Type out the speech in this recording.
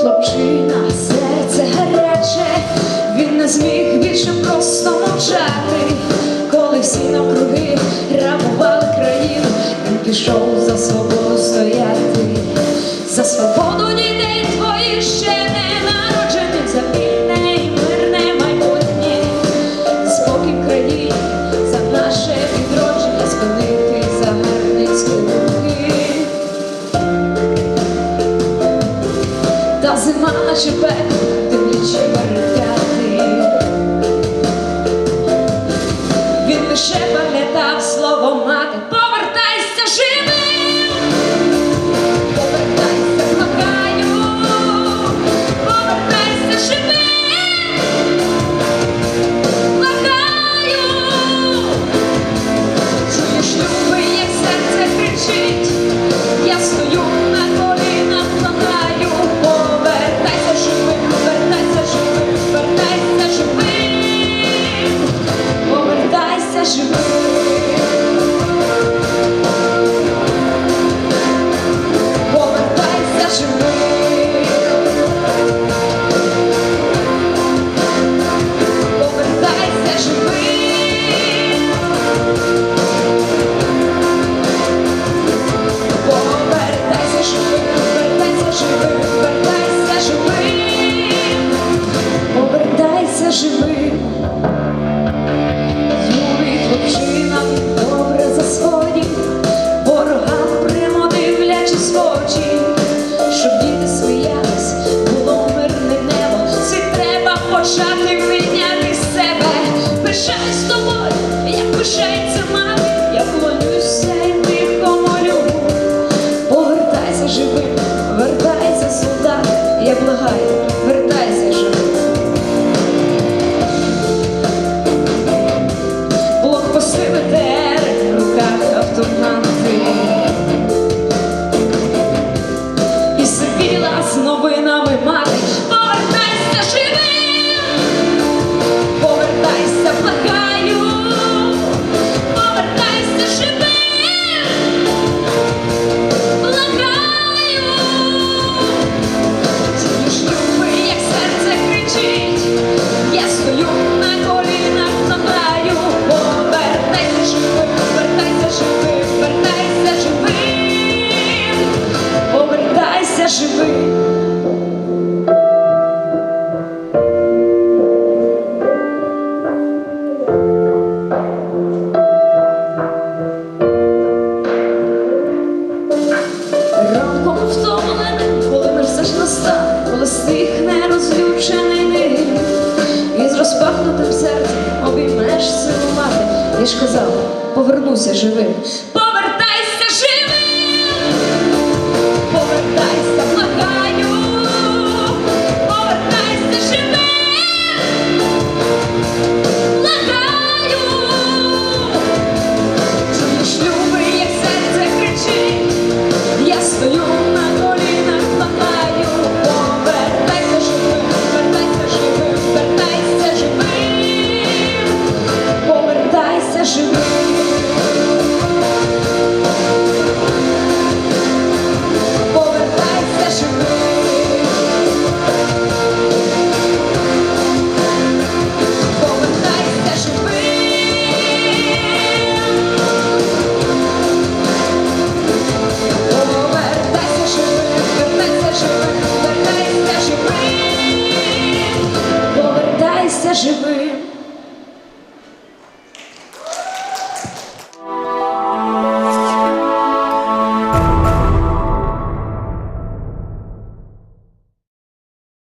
хлопчина, серце гаряче, він не зміг більше просто мовчати, коли всі навкруги рабували країну, він пішов за свободу стояти, за свободу ні. наче бек, тим не. берете. je. пишаюсь з тобою, як пишається мати, я клонюся і тихо молю. Повертайся живим, вертайся сюди, я благаю. весних нерозлючений і з розпахнутим серцем обіймешся силу мати, і ж казав, повернуся живим.